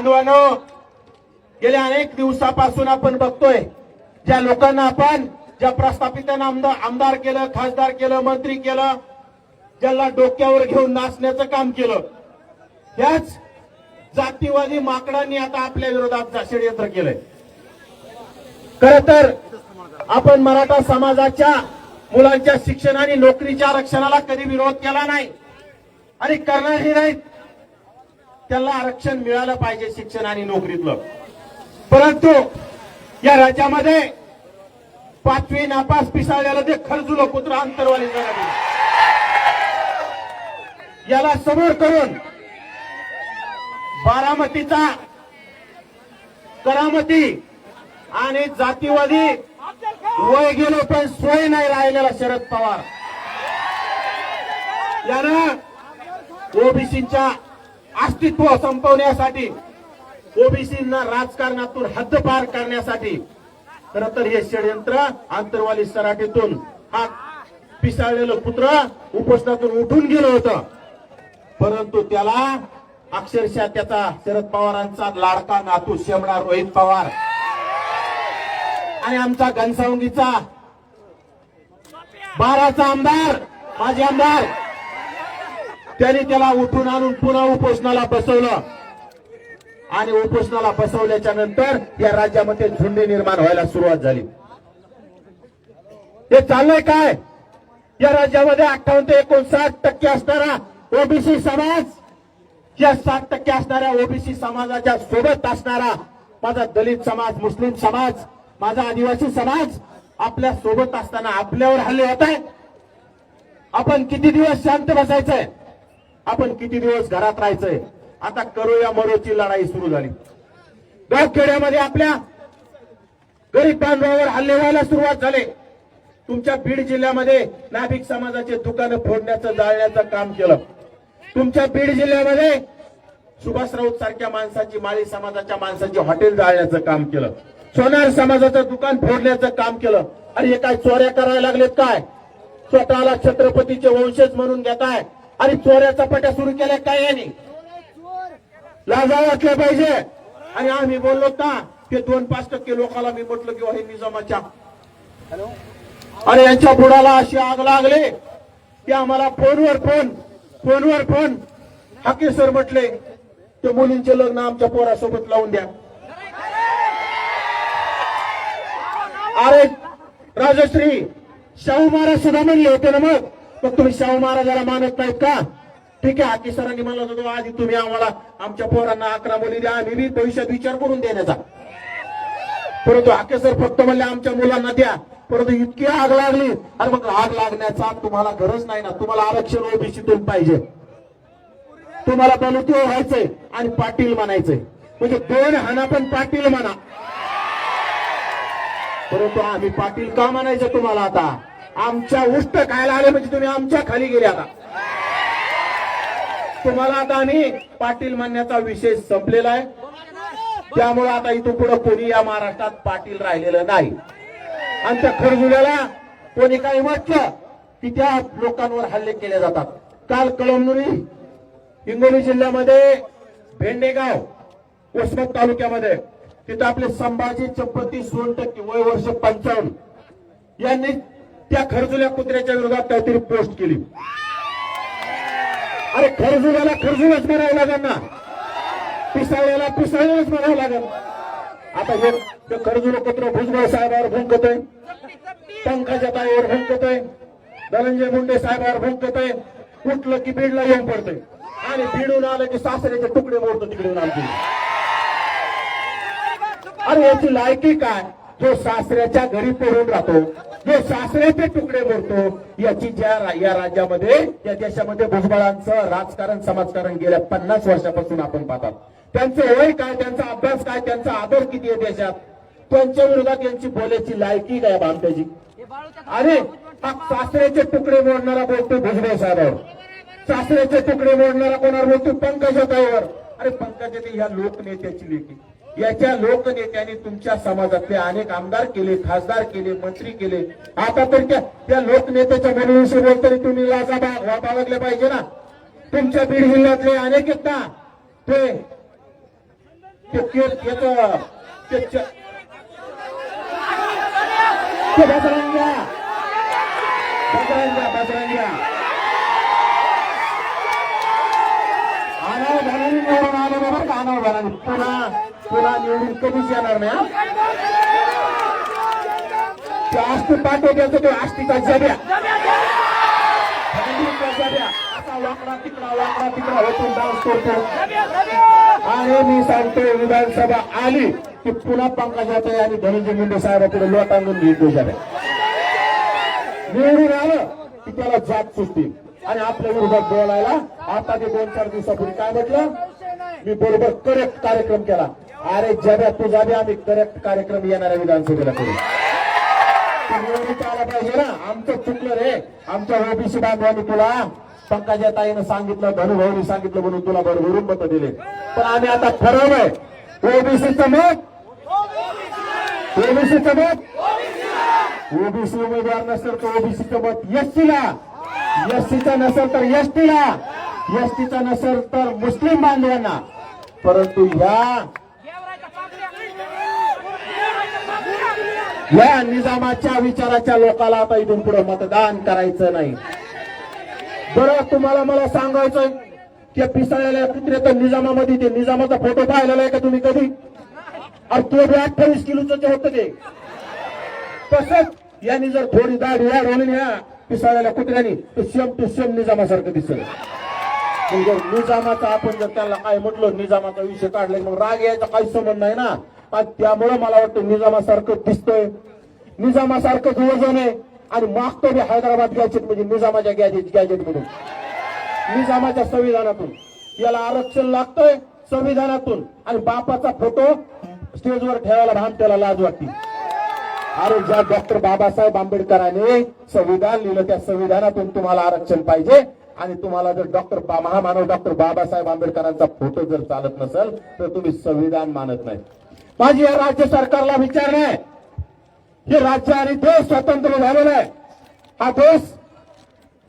बांधवानो गेल्या अनेक दिवसापासून आपण बघतोय ज्या लोकांना आपण ज्या प्रस्थापितांना आमदार आमदार केलं खासदार केलं मंत्री केलं ज्याला डोक्यावर घेऊन नाचण्याचं काम केलं ह्याच जातीवादी माकडांनी आता आपल्या विरोधात जा- षडयंत्र केलंय. खर तर आपण मराठा समाजाच्या मुलांच्या शिक्षण आणि नोकरीच्या आरक्षणाला कधी विरोध केला नाही आणि करणारही नाहीत. त्यांना आरक्षण मिळालं पाहिजे शिक्षण आणि नोकरीतलं. परंतु या राज्यामध्ये पाचवी नापास पिसाळल्याला ते खर्जुलं कुत्र अंतरवाली याला समोर करून बारामतीचा करामती आणि जातीवादी वय गेलो पण सोय नाही राहिलेला शरद पवार. यानं ओबीसीच्या अस्तित्व संपवण्यासाठी ओबीसींना राजकारणातून हद्दपार करण्यासाठी खर तर हे षडयंत्र आंतरवाली सराटीतून हा पिसाळलेलं पुत्र उपोषणातून उठून गेलं होतं. परंतु त्याला अक्षरशः त्याचा शरद पवारांचा लाडका नातू शेमणा रोहित पवार. आणि आमचा घनसावंगीचा बाराचा आमदार माजी आमदार त्यांनी त्याला उठून आणून पुन्हा उपोषणाला बसवलं. आणि उपोषणाला बसवल्याच्या नंतर या राज्यामध्ये झुंडी निर्माण व्हायला सुरुवात झाली. हे चाललंय काय? या राज्यामध्ये अठ्ठावन्न ते एकोणसाठ टक्के असणारा ओबीसी समाज या साठ टक्के असणाऱ्या ओबीसी समाजाच्या सोबत असणारा माझा दलित समाज मुस्लिम समाज माझा आदिवासी समाज आपल्यासोबत असताना आपल्यावर हल्ले होत आहेत. आपण किती दिवस शांत बसायचंय? आपण किती दिवस घरात राहायचंय? आता करूया मरोची लढाई सुरू झाली. गावखेड्यामध्ये आपल्या गरीब बांधवावर हल्ले व्हायला सुरुवात झाले. तुमच्या बीड जिल्ह्यामध्ये नाभिक समाजाचे दुकानं फोडण्याचं जाळण्याचं काम केलं. तुमच्या बीड जिल्ह्यामध्ये सुभाष राऊत सारख्या माणसाची माळी समाजाच्या माणसाची हॉटेल जाळण्याचं काम केलं. सोनार समाजाचं दुकान फोडण्याचं काम केलं. आणि हे काय चोऱ्या करायला लागलेत काय? स्वतःला छत्रपतीचे वंशज म्हणून घेताय. आणि चोऱ्या चपाट्या सुरू केल्या काय यांनी लाजा वाटल्या पाहिजे. आणि आम्ही बोललो ना ते दोन पाच टक्के लोकांना मी म्हटलं की हे निजामाच्या. आणि यांच्या बुडाला अशी आग लागली. की आम्हाला फोनवर फोन फोनवर फोन. हाके सर म्हटले ते मुलींचे लग्न आमच्या पोरासोबत लावून द्या. अरे राजश्री शाहू महाराज सुद्धा म्हणले होते ना मग तर तुम्ही शाहू महाराजाला मानत नाहीत का? ठीक आहे हाके सरांनी म्हणलं होतं आधी तुम्ही आम्हाला आमच्या पोरांना अकरा मुली द्या आम्ही बी भविष्यात विचार करून देण्याचा. परंतु आके सर फक्त म्हणले आमच्या मुलांना द्या. परंतु इतकी आग लागली. अरे मग आग लागण्याचा तुम्हाला गरज नाही ना. तुम्हाला आरक्षण ओबीसीतून पाहिजे. तुम्हाला बलुती व्हायचंय आणि पाटील म्हणायचंय. म्हणजे दोन हाना पण पाटील म्हणा. परंतु आम्ही पाटील का म्हणायचं तुम्हाला आता? आमच्या उष्ट खायला आले म्हणजे तुम्ही आमच्या खाली गेले आता. तुम्हाला आता आम्ही पाटील म्हणण्याचा विषय संपलेला आहे. त्यामुळे आता इथून पुढे कोणी या महाराष्ट्रात पाटील राहिलेलं नाही. आमच्या त्या खरजुल्याला कोणी काही म्हटलं की त्या लोकांवर हल्ले केले जातात. काल कळमनुरी हिंगोली जिल्ह्यामध्ये भेंडेगाव वसमत तालुक्यामध्ये तिथं आपले संभाजी चपती सोनटक्के वय वर्ष पंचावन्न यांनी त्या खरजुल्या कुत्र्याच्या विरोधात काहीतरी पोस्ट केली. अरे खरजुल्याला खरजुलच म्हणावं लागेल ना. पिसाळ्याला पिसाळ्यालाच म्हणावं लागेल. आता हे ते खरजुल कुत्र भुजबळ साहेबावर भुंकतोय पंकजा ताईवर भुंकतोय धनंजय मुंडे साहेबावर भुंकतोय उठलं की बीडला येऊन पडतोय. आणि बीडून आलं की सासऱ्याचे तुकडे मोडतो तिकडून आणखी. अरे याची लायकी काय? जो सासऱ्याच्या घरी पडून राहतो जो सासऱ्याचे तुकडे मोडतो याची ज्या या राज्यामध्ये या देशामध्ये भुजबळांचं राजकारण समाजकारण गेल्या पन्नास वर्षापासून आपण पाहतात. त्यांचं वय काय त्यांचा अभ्यास काय त्यांचा आदर किती आहे देशात? त्यांच्या विरोधात यांची बोलायची लायकी काय बामट्याची अरे हा सासऱ्याचे तुकडे मोडणारा बोलतो भुजबळ साहेबावर. सासऱ्याचे तुकडे मोडणारा कोणावर बोलतो? पंकजाताईवर अरे पंकजाताई या लोकनेत्याची लेखी याच्या लोकनेत्यांनी तुमच्या समाजातले अनेक आमदार केले खासदार केले मंत्री केले. आता तर त्या त्या लोकनेत्याच्या मुलीविषयी बोलतरी तुम्ही लाजा बा- लागले पाहिजे ना. तुमच्या बीड जिल्ह्यातले अनेक आहेत ना. ते ते केस याचं ते च- निवडून आले पुन्हा पुन्हा निवडून कधीच येणार नाही हा? ते आष्टी पाठवत्याचं ते आष्टीचा जब्या भांडीचा असा वाकडा तिकडा वाकडा तिकडा होतून डान्स करतो आणि मी सांगतोय विधानसभा आली की पुन्हा पंकजाताई आणि धनंजय मुंडे साहेबाकडे लोटांगून घेतो झाले निवडून आलं की त्याला जात सुटतील. आणि आपल्या विरोधात बोलायला आता ते दोन चार दिवसापूर्वी काय म्हटलं? मी बरोबर करेक्ट कार्यक्रम केला. अरे जब्या तुझा बी आम्ही करेक्ट कार्यक्रम येणाऱ्या विधानसभेला करू. निवडणूक आला पाहिजे ना आमचं चुकलं रे. आमच्या ओबीसी बांधवांनी तुला पंकजा ताईनं सांगितलं धनुभाऊनी सांगितलं म्हणून तुला भरभरून मत दिले. पण आम्ही आता ठरवलंय. ओबीसीचं मत? ओबीसीचं मत? ओबीसी उमेदवार नसेल तर ओबीसीचं मत एसटीला. एसटीचा नसेल तर एसटीला. एसटीचा नसेल तर मुस्लिम बांधवांना. परंतु या या निजामाच्या विचाराच्या लोकाला आता इथून पुढे मतदान करायचं नाही. बरं तुम्हाला मला सांगायचंय की पिसाळ्याला कुत्रे तर निजामामध्ये ते निजामाचा फोटो पाहिलेला आहे का तुम्ही कधी? अरे तो बी अठ्ठावीस किलोचं होतं ते. तसंच यांनी जर थोडी दाढ वाढवली या पिसाळ्याला कुत्र्यानी तर सेम टू सेम निजामासारखं दिसलं. निजामाचा आपण जर त्याला काय म्हटलं निजामाचा विषय काढला मग राग यायचा काही संबंध नाही ना. आणि त्यामुळे मला वाटतं निजामासारखं दिसतंय. निजामासारखं दुवजन आहे. आणि मागतो मी हैदराबाद गॅजेट म्हणजे निजामाच्या गॅजेट गॅजेट मधून निजामाच्या संविधानातून. याला आरक्षण लागतंय संविधानातून. आणि बापाचा फोटो स्टेजवर ठेवायला भान त्याला लाज वाटते. अरे ज्या डॉक्टर बाबासाहेब आंबेडकरांनी संविधान लिहिलं त्या संविधानातून तुम्हाला आरक्षण पाहिजे. आणि तुम्हाला जर डॉक्टर महामानव डॉक्टर बाबासाहेब आंबेडकरांचा फोटो जर चालत नसेल तर तुम्ही संविधान मानत नाही. माझी या राज्य सरकारला विचार आहे हे राज्य आणि देश स्वतंत्र झालेला आहे. हा देश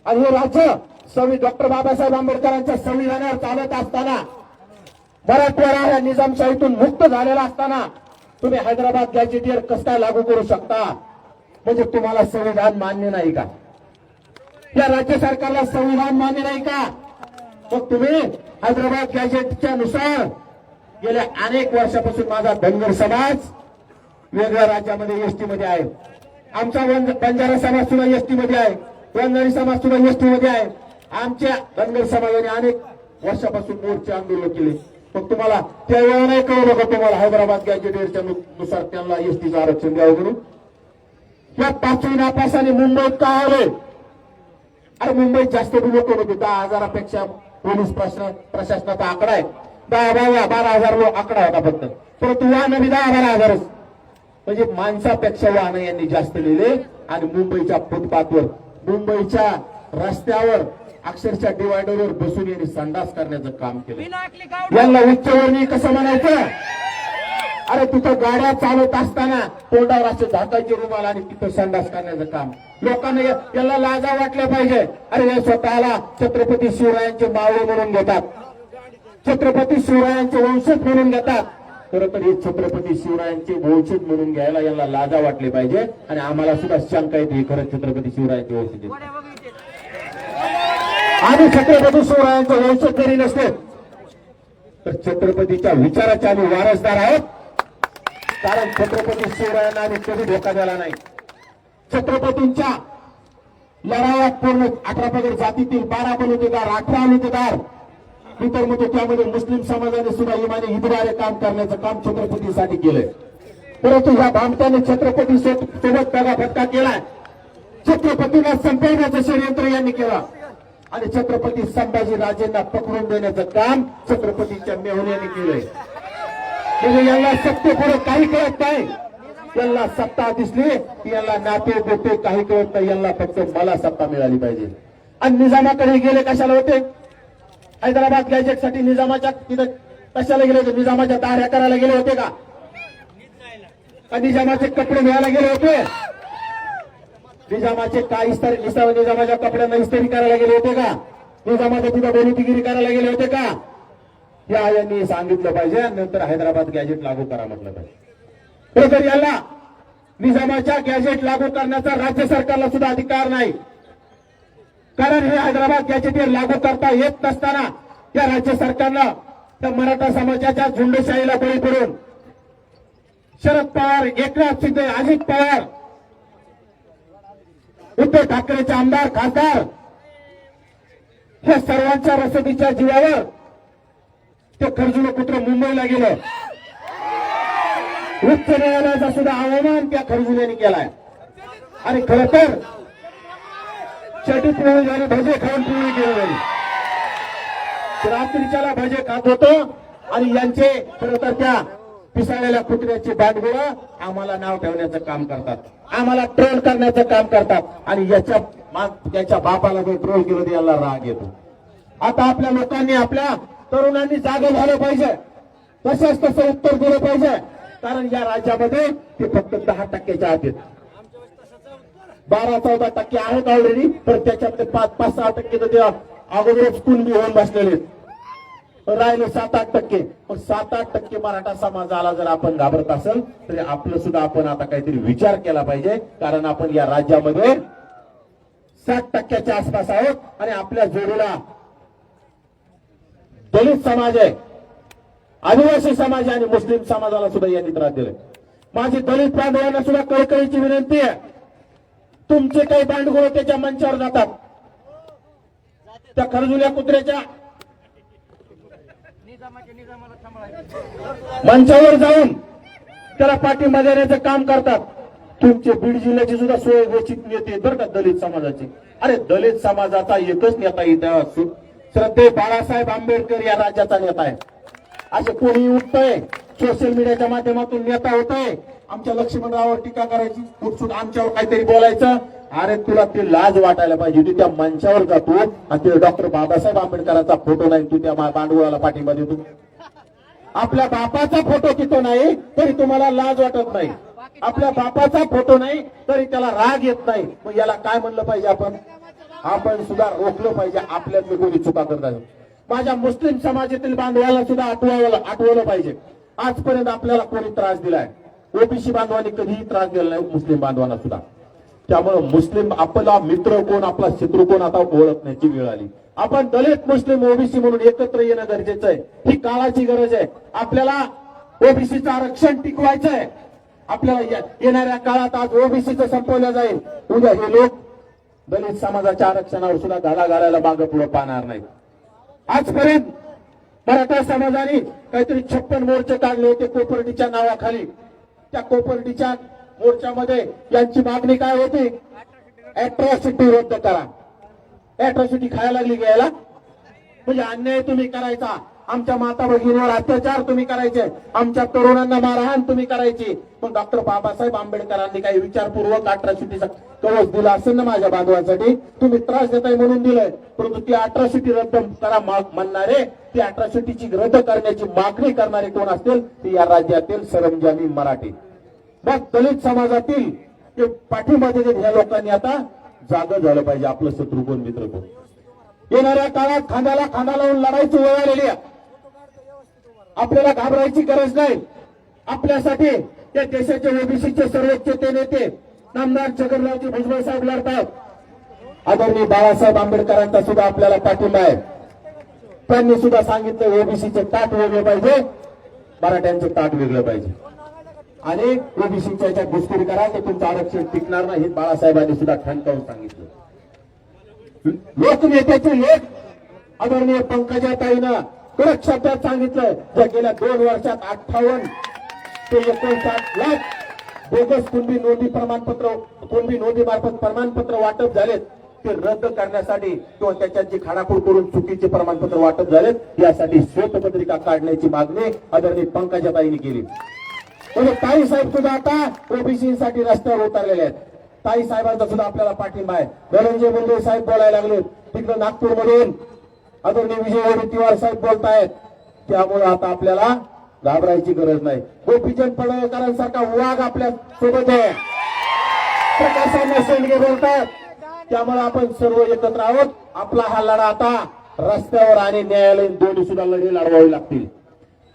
आणि हे राज्य संवि डॉक्टर बाबासाहेब आंबेडकरांच्या संविधानावर चालत असताना मराठवाडा या निजामशाहीतून मुक्त झालेला असताना तुम्ही हैदराबाद गॅजेटियर कसं काय लागू करू शकता? म्हणजे तुम्हाला संविधान मान्य नाही का? या राज्य सरकारला संविधान मान्य नाही का? मग तुम्ही हैदराबाद गॅजेटच्या नुसार गेल्या अनेक वर्षापासून माझा धनगर समाज वेगळ्या राज्यामध्ये एसटी मध्ये आहे. आमचा बंजारा समाज सुद्धा एसटी मध्ये आहे. वंजारी समाज सुद्धा एसटी मध्ये आहे. आमच्या धनगर समाजाने अनेक वर्षापासून मोर्चे आंदोलन केले. मग तुम्हाला त्यावेळेला नाही कळलं का तुम्हाला हैदराबाद गॅजेटच्या नुसार त्यांना एसटीचं आरक्षण द्यावं म्हणून? या पाचवी नापासाने मुंबईत का आले? अरे मुंबईत जास्त बी लोक होते दहा हजारापेक्षा पोलीस प्रशा- प्रशासनाचा आकडा आहे. दहा बारा बारा हजार लोक आकडा होता फक्त. परंतु वाहन बी दहा बारा हजारच. म्हणजे माणसापेक्षा वाहन यांनी जास्त लिहिले आणि मुंबईच्या फुटपाथवर मुंबईच्या रस्त्यावर अक्षरशः डिवायडरवर बसून यांनी संडास करण्याचं काम केलं. यांना उच्चवर्णीय कसं म्हणायचं? अरे तिथं गाड्या चालवत असताना तोंडावर असे झाकायचे रुमाल आणि तिथं संडास करण्याचं काम. लोकांना याला लाजा वाटल्या पाहिजे. अरे हे स्वतःला छत्रपती शिवरायांचे मावळे म्हणून घेतात. छत्रपती शिवरायांचे वंशज म्हणून घेतात. खरं तर हे छत्रपती शिवरायांचे वंशज म्हणून घ्यायला यांना लाजा वाटले पाहिजे. आणि आम्हाला सुद्धा शंका येते हे खरं छत्रपती शिवरायांचे वंशज आम्ही छत्रपती शिवरायांचे वंशज जरी नसते तर छत्रपतीच्या विचाराचे आम्ही वारसदार आहोत. कारण छत्रपती शिवरायांना आम्ही कधी धोका दिला नाही. छत्रपतींच्या लढायात पूर्ण अठरा पगड जातीतील बारा मलुतेदार अठरा मलुतेदार मी तर म्हणतो त्यामध्ये मुस्लिम समाजाने सुद्धा इमाने हितवारे काम करण्याचं काम छत्रपतीसाठी केलंय. परंतु ह्या भामट्याने छत्रपती सोबत त्याला फटका केलाय. छत्रपतीला संपवण्याचं षडयंत्र यांनी केलं. आणि छत्रपती संभाजी राजेंना पकडून देण्याचं काम छत्रपतीच्या मेहुल्याने केलंय. म्हणजे यांना सत्य पुढे काही कळत नाही. यांना सत्ता दिसली की यांना नाते देते काही कळत नाही यांना फक्त मला सत्ता मिळाली पाहिजे. आणि निजामाकडे गेले कशाला होते? हैदराबाद गॅजेटसाठी निजामाच्या तिथे कशाला गेले होते? निजामाच्या दाऱ्या करायला गेले होते का? निजामाचे कपडे मिळायला गेले होते? निजामाचे काय इस्तारी निजामाच्या कपड्यांना इस्त्री करायला गेले होते का? निजामाच्या तिथं बेलुतीगिरी करायला गेले होते का? या यांनी सांगितलं पाहिजे नंतर हैदराबाद गॅजेट लागू करा म्हटलं पाहिजे. तर याला निजामाच्या गॅजेट लागू करण्याचा राज्य सरकारला सुद्धा अधिकार नाही. कारण हे हैदराबाद गॅजेट हे लागू करता येत नसताना या राज्य सरकारनं त्या मराठा समाजाच्या झुंडशाहीला बळी पडून शरद पवार एकनाथ शिंदे अजित पवार उद्धव ठाकरेचे आमदार खासदार हे सर्वांच्या रसदीच्या जीवावर ते खर्जुन कुत्र मुंबईला गेलं. उच्च न्यायालयाचा सुद्धा अवमान त्या खरजुल्याने केलाय. आणि खर तर चटी पिवळी झाली भजे खाऊन पिवळी गेली झाली रात्रीच्याला भजे खात होतो आणि यांचे खर तर त्या पिसाळलेल्या कुत्र्याची बांडगुळं आम्हाला नाव ठेवण्याचं काम करतात. आम्हाला ट्रोल करण्याचं काम करतात. आणि याच्या मा- त्याच्या बापाला जो ट्रोल केलं याला राग येतो. आता आपल्या लोकांनी आपल्या तरुणांनी जागे झालं पाहिजे. तसंच तसं उत्तर दिलं पाहिजे. कारण या राज्यामध्ये ते फक्त दहा टक्क्याच्या आत आहेत. बारा चौदा टक्के आहेत ऑलरेडी पण त्याच्यातले पाच पाच सहा टक्के तर ते अगोदरच कुणबी होऊन बसलेले राहिले सात आठ टक्के. पण सात आठ टक्के मराठा समाजाला जर आपण घाबरत असेल तरी आपलं सुद्धा आपण आता काहीतरी विचार केला पाहिजे. कारण आपण या राज्यामध्ये सात टक्क्याच्या आसपास आहोत आणि आपल्या जोडीला दलित समाज आहे. आदिवासी समाज आणि मुस्लिम समाजाला सुद्धा यांनी त्रास दिलाय. माझी दलित बांधवांना सुद्धा कळकळीची विनंती आहे. तुमचे काही बांडगोळ त्याच्या मंचावर जातात. त्या खरजुल्या कुत्र्याच्या मंचावर जाऊन त्याला पाठिंबा देण्याचं काम करतात. तुमचे बीड जिल्ह्याची सुद्धा सोय घोषित नेते बरं का दलित समाजाचे. अरे दलित समाजाचा एकच नेता इथं असो श्रद्धे बाळासाहेब आंबेडकर या राज्याचा नेता आहे. असे कोणी उठतंय? सोशल मीडियाच्या माध्यमातून नेता होतोय. आमच्या लक्ष्मणरावावर टीका करायची. उठसूट आमच्यावर काहीतरी बोलायचं? अरे तुला ती लाज वाटायला पाहिजे तू त्या मंचावर जातो आणि तिथे डॉक्टर बाबासाहेब आंबेडकरांचा फोटो नाही तू त्या मा- पाठिंबा देतो आपल्या बापाचा फोटो तिथं नाही तरी तुम्हाला लाज वाटत नाही. आपल्या बापाचा फोटो नाही तरी त्याला राग येत नाही. मग याला काय म्हणलं पाहिजे आपण? आपण सुद्धा रोखलं पाहिजे. आपल्यातले कोणी चुका करत आहे माझ्या मुस्लिम समाजातील बांधवाला सुद्धा आठवायला आठवलं पाहिजे. आजपर्यंत आपल्याला कोणी त्रास दिलाय? ओबीसी बांधवांनी कधीही त्रास दिला नाही मुस्लिम बांधवांना सुद्धा. त्यामुळे मुस्लिम आपला मित्र कोण आपला शत्रू कोण आता ओळखण्याची वेळ आली. आपण दलित मुस्लिम ओबीसी म्हणून एकत्र येणं गरजेचं आहे. ही काळाची गरज आहे. आपल्याला ओबीसीचं आरक्षण टिकवायचं आहे आपल्याला येणाऱ्या काळात आज ओबीसीचं संपवलं जाईल. उद्या हे लोक दलित समाजाच्या आरक्षणावर सुद्धा घाला घालायला मागं पुढे पाहणार नाहीत. आजपर्यंत मराठा समाजाने काहीतरी छप्पन मोर्चे काढले होते कोपर्डीच्या नावाखाली. त्या कोपर्डीच्या मोर्चामध्ये यांची मागणी काय होती? अॅट्रॉसिटी रद्द करा. अॅट्रॉसिटी खायला लागली घ्यायला. म्हणजे अन्याय तुम्ही करायचा. आमच्या माता भगिनीवर अत्याचार तुम्ही करायचे. आमच्या तरुणांना मारहाण तुम्ही करायची. पण डॉक्टर बाबासाहेब आंबेडकरांनी काही विचारपूर्वक अठराशिटीचा कवच दिला असेल ना माझ्या बांधवांसाठी? तुम्ही त्रास देताय म्हणून दिलंय. परंतु ती अठराशिटी रद्द करा म्हणणारे ती अठराशिटीची रद्द करण्याची मागणी करणारे कोण असतील? ते या राज्यातील सरंजामी मराठी. मग दलित समाजातील ते देत ह्या लोकांनी आता जाग झालं पाहिजे. आपलं शत्रू मित्र कोण? येणाऱ्या काळात खांद्याला खांदा लावून लढायची वेळ आलेली आहे. आपल्याला घाबरायची गरज नाही. आपल्यासाठी त्या देशाचे ओबीसीचे सर्वोच्च ते नेते नामदार छगनरावजी भुजबळ साहेब लढतात आदरणीय बाळासाहेब आंबेडकरांचा सुद्धा आपल्याला पाठिंबा आहे. त्यांनी सुद्धा सांगितलं ओबीसीचे ताट वेगळे पाहिजे मराठ्यांचं ताट वेगळं पाहिजे. आणि ओबीसीच्या याच्यात घुसखोरी करा तर तुमचं आरक्षण टिकणार नाही हे बाळासाहेबांनी सुद्धा ठणकावून सांगितलं. लोकनेत्याचे लेख आदरणीय पंकजाताईनं कडक शब्दात सांगितलं तर गेल्या दोन वर्षात अठ्ठावन्न ते एकोणसाठ लाख बोगस कुणबी नोंदी प्रमाणपत्र कुणबी नोंदी मार्फत प्रमाणपत्र वाटप झालेत ते रद्द करण्यासाठी किंवा त्याच्यात जी खाडाखोड करून चुकीचे प्रमाणपत्र वाटप झालेत यासाठी श्वेतपत्रिका काढण्याची मागणी आदरणीय पंकजाबाईंनी केली. म्हणजे ताई साहेब सुद्धा आता ओबीसीसाठी रस्त्यावर उतरलेले आहेत. ताई साहेबांचा सुद्धा आपल्याला पाठिंबा आहे. धनंजय मुंडे साहेब बोलायला लागले तिकडे नागपूरमधून आदरणीय विजय वडेट्टीवार साहेब बोलतायत. त्यामुळे आता आपल्याला घाबरायची गरज नाही. गोपीचंद पडळकरांसारखा वाघ आपल्यासोबत आहे. प्रकाशांना शेंडगे बोलतात त्यामुळे आपण सर्व एकत्र आहोत. आपला हा लढा आता रस्त्यावर आणि न्यायालयीन दोन्ही सुद्धा लढे लढवावे लागतील.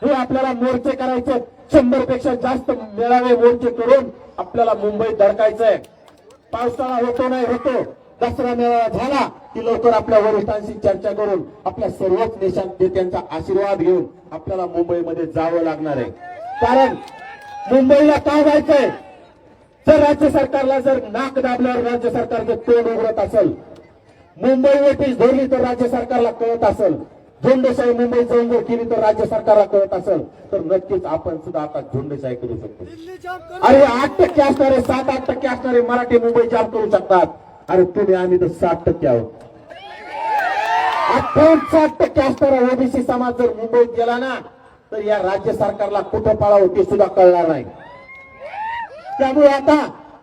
हे आपल्याला मोर्चे करायचे. शंभरपेक्षा जास्त मेळावे मोर्चे करून आपल्याला मुंबईत धडकायचंय. पावसाळा होतो नाही होतो. दसरा मेळावा झाला की लवकर आपल्या वरिष्ठांशी चर्चा करून आपल्या सर्वच देशात नेत्यांचा आशीर्वाद घेऊन आपल्याला मुंबईमध्ये जावं लागणार आहे. कारण मुंबईला का जायचंय जर राज्य सरकारला जर नाक दाबल्यावर राज्य सरकारचं तोंड उघडत असेल मुंबई वेटीस धरली तर राज्य सरकारला कळत असेल. झुंडशाही मुंबई जाऊन केली तर राज्य सरकारला कळत असेल. तर नक्कीच आपण सुद्धा आता झुंडशाही करू शकतो. अरे आठ टक्के असणारे सात आठ टक्के असणारे मराठी मुंबई जाम करू शकतात. अरे तुम्ही आम्ही तर साठ टक्के आहोत. अठ्ठावन्न साठ टक्के असणारा ओबीसी समाज जर मुंबईत गेला ना तर या राज्य सरकारला कुठं पाळावं ते सुद्धा कळणार नाही. त्यामुळे आता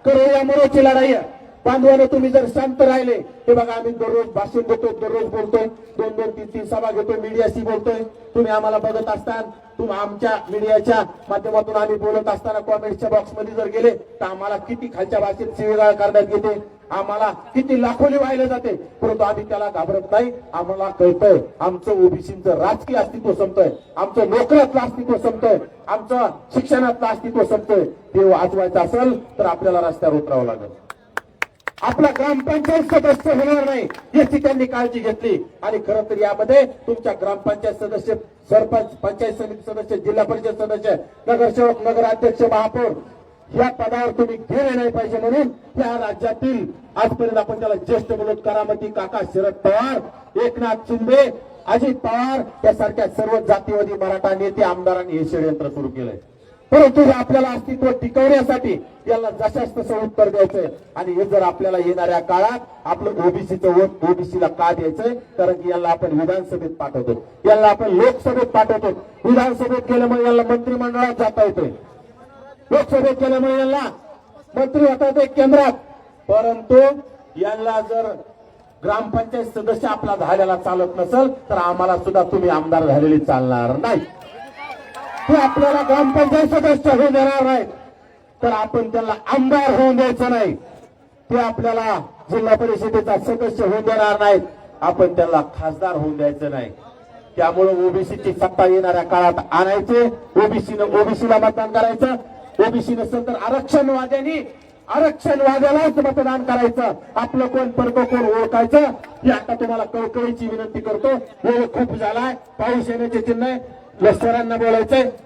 करो या मरोची लढाई आहे. बांधवानं तुम्ही जर शांत राहिले हे बघा आम्ही दररोज भाषण देतो दररोज बोलतोय. दोन दोन तीन तीन सभा घेतोय मीडियाशी बोलतोय. तुम्ही आम्हाला बघत असताना तुम्ही आमच्या मीडियाच्या माध्यमातून आम्ही बोलत असताना कॉमेंटच्या बॉक्समध्ये जर गेले तर आम्हाला किती खालच्या भाषेत शिवेगाळ करण्यात येते. आम्हाला किती लाखोली वाहिले जाते. परंतु आम्ही त्याला घाबरत नाही. आम्हाला कळतंय आमचं ओबीसीचं राजकीय अस्तित्व संपतंय. आमचं नोकऱ्यातलं अस्तित्व संपतंय. आमचं शिक्षणातलं अस्तित्व संपतंय. ते वाचवायचं असेल तर आपल्याला रस्त्यावर उतरावं लागेल. आपला ग्रामपंचायत सदस्य होणार नाही याची त्यांनी काळजी घेतली. आणि खरं तर यामध्ये तुमच्या ग्रामपंचायत सदस्य सरपंच पंचायत समिती सदस्य जिल्हा परिषद सदस्य नगरसेवक नगराध्यक्ष महापौर या पदावर तुम्ही गेले नाही पाहिजे म्हणून या राज्यातील आजपर्यंत आपण त्याला ज्येष्ठ बोलत करामती काका शरद पवार एकनाथ शिंदे अजित पवार यासारख्या सर्व जातीवादी मराठा नेते आमदारांनी हे षडयंत्र सुरू केलंय. परंतु आपल्याला अस्तित्व टिकवण्यासाठी याला जशाच तसं उत्तर द्यायचंय. आणि हे जर आपल्याला येणाऱ्या काळात आपलं ओबीसीचं वोट ओबीसीला का द्यायचंय? कारण की याला आपण विधानसभेत पाठवतो. याला आपण लोकसभेत पाठवतो. विधानसभेत गेल्यामुळे याला मंत्रिमंडळात जाता येतोय. लोकसभेत गेल्यामुळे यांना मंत्री होता ते केंद्रात. परंतु यांना जर ग्रामपंचायत सदस्य आपला झालेला चालत नसेल तर आम्हाला सुद्धा तुम्ही आमदार झालेले चालणार नाही. ते आपल्याला ग्रामपंचायत सदस्य होऊ देणार नाहीत तर आपण त्यांना आमदार होऊन द्यायचं नाही. ते आपल्याला जिल्हा परिषदेचा सदस्य होऊन देणार नाहीत आपण त्यांना खासदार होऊन द्यायचं नाही. त्यामुळे ओबीसीची सत्ता येणाऱ्या काळात आणायचे. ओबीसीनं ओबीसीला मतदान करायचं. ओबीसी नसेल तर आरक्षणवाद्यांनी आरक्षणवाद्यालाच मतदान करायचं. आपलं कोण परक कोण ओळखायचं हे आता तुम्हाला कळकळीची विनंती करतो. वेळ खूप झालाय. पाऊस येण्याचे चिन्ह आहे. लष्करांना बोलायचंय.